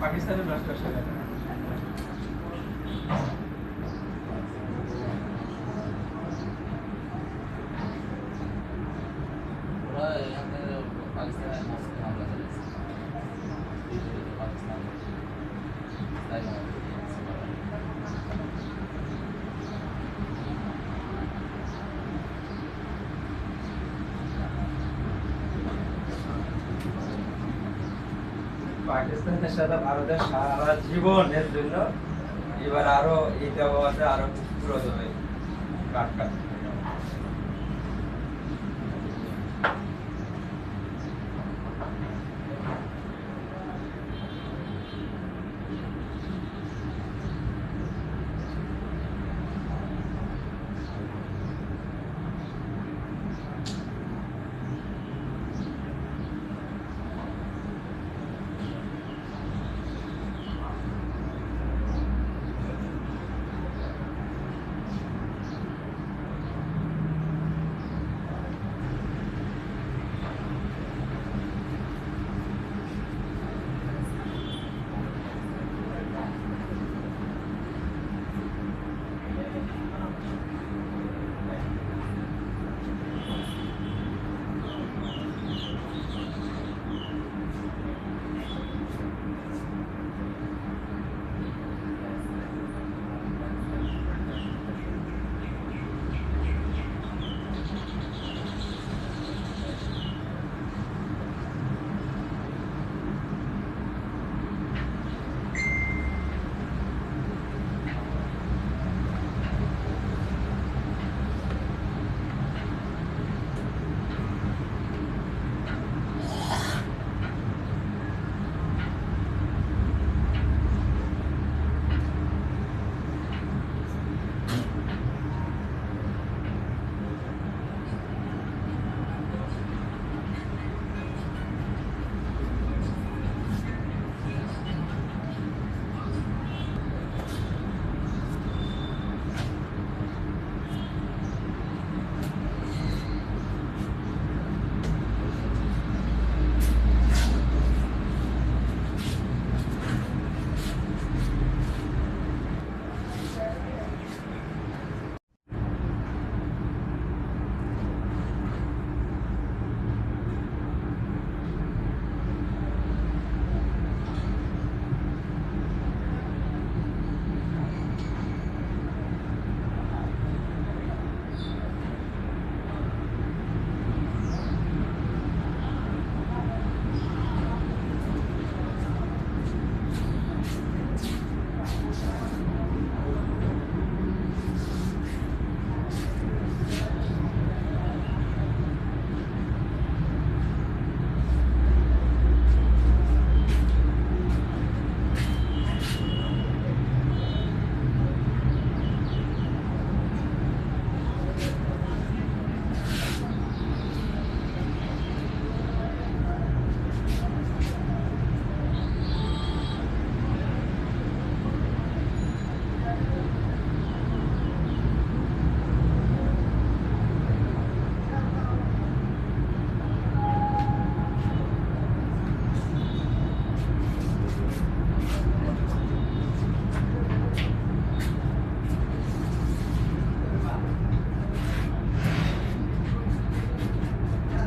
পাকিস্তানের নষ্ট সেটা ওরা এখান থেকে পাকিস্তানের মস্কো হামলা চালিয়েছে পাকিস্তান পাকিস্তানের সাথে ভারতের সারা জীবনের জন্য এবার আরও এই দেওয়াটা আরও পুরো কাট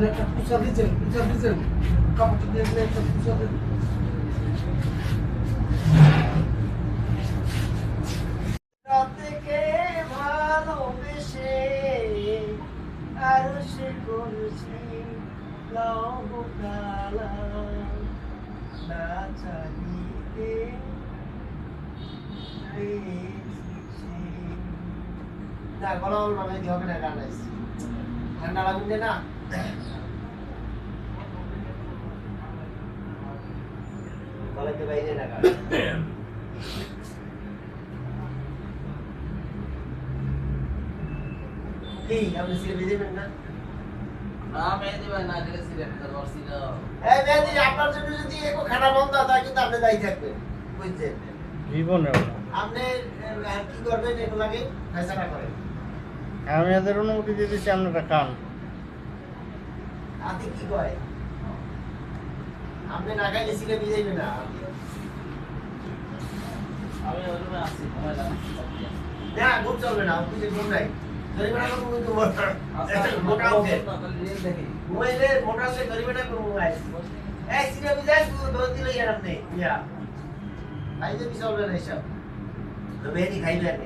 একটা পুষা দিচ্ছেন পুষা দিচ্ছেন কাপড়টা দিয়ে একটা পুষা লহকালা না, গলা বলবা না হবে না গান ঠান্ডা লাগুন না? গলাতে বাইরে না গান কি আপনি সিলেবে দেবেন না না মেহেদি ভাই না গেলে সিরিয়াল ধরছি না এই মেহেদি আপনার জন্য যদি একটু খানা বন্ধ হয় কিন্তু আপনি দায়ী থাকবেন বুঝছেন জীবনে আপনি কি করবেন? ফেসলা করেন। আমি এদের অনুমতি দিয়ে দিচ্ছি আপনারা খান। আদি কি কয়? আপনি না খাইলে সিলেবে যাইবে না। মোবাইল আছে না ঘুম চলবে না অফিসে ঘুম নাই। জরিমানা করব কিন্তু মোটা মোটা উঠে ঘুমাইলে মোটা উঠে জরিমানা করব ভাই এই সিনে বিজাই তুই দিলে ইয়ার আপনি। ইয়া। খাইতে না এসব তো খাইবে না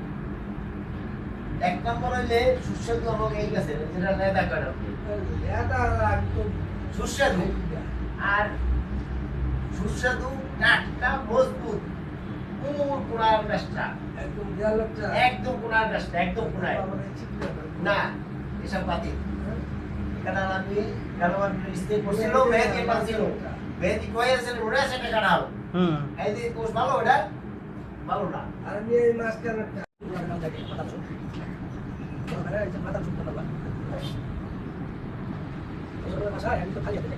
এক নম্বর হইলে সুস্বাদু এবং এই গাছে যেটা নেদা করে সুস্বাদু। আর সুস্বাদু টাটকা মজবুত। কোনার গাছটা একদম কোনার গাছটা একদম কোনায় না এসব বাতিল কারণ আমি কারণ স্ত্রী করছিল? মেহেদি পাচ্ছিল মেহেদি কয়ে আছে ওরা সেটা কাটাল হুম। এই ভালো ওটা ভালো না। এই kecamatan Sumeneb sebenarnya masalah yang itu kali aja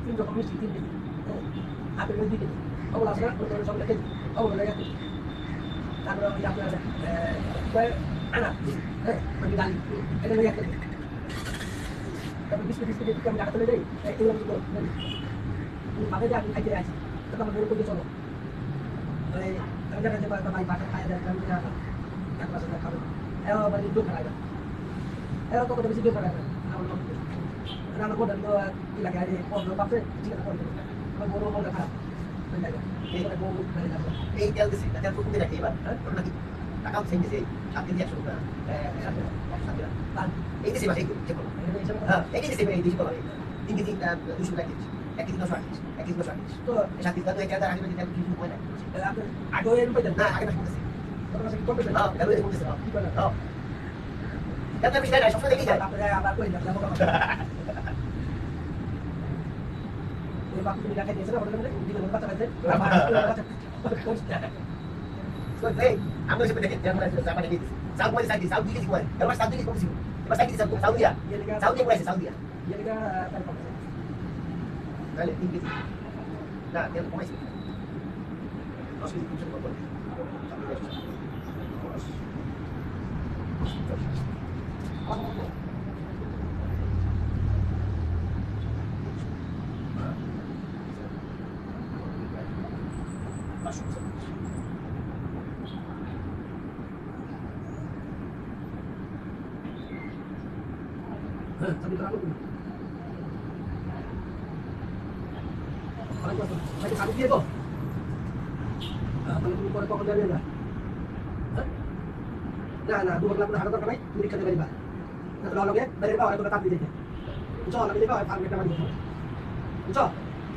ini udah komisi tinggi hampir lebih kita, langsung bertemu sama lagi aku udah yakin karena yang ada. Gue anak. Pengendali ada yang tapi bisnis itu kan nggak terlalu dari ulang itu makanya aku aja aja. Tetap menurut gue solo. Kerja kerja pakai pakai pakai dan kerja তেল দিছি তেল ফুটতে রাখি এবার নাকি টাকা হচ্ছে দিছি আপনি দিয়ে টাকা এই দিছি ভাই হ্যাঁ এই দিছি ভাই দিছি বলা তিন কেজি দুশো টাকা কেজি এক কেজি দশ আটত্রিশ এক কেজি দশ আটত্রিশ তো সাত কেজি তো এক হাজার আশি কেজি কিছু হয় না না আগে মাস করতেছি হ্যাঁ তাহলে করতেছি হ্যাঁ তাহলে আমি সেটা সবসময় দেখি যায় এই আমরা সেটা দেখি যেমন জাপানে দিছি সাউথ পয়সা দিছি সাউথ দিছি কয় এবার সাউথ দিছি কমছি এবার সাউথ দিছি সাউথ দিয়া সাউথ দিয়া পয়সা সাউথ দিয়া তাহলে তিন কেজি না তেল কমাইছি দশ কেজি তিনশো টাকা করে না না, দু লাখ টাকা দরকার নাই, তুমি রিক্সা দেবে না তাহলে লগে বাইরে পাওয়ার তোরা তাপ দিতে বুঝছ? আমি দেবা ফার্মে টাকা দিব বুঝছ?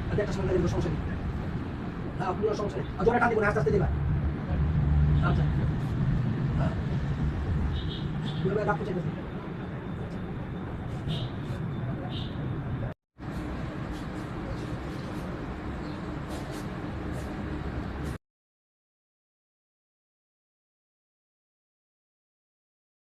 আর একটা সময় দিব, সমস্যা নেই। হ্যাঁ আপনি সমস্যা আর না আচ্ছা। হ্যাঁ।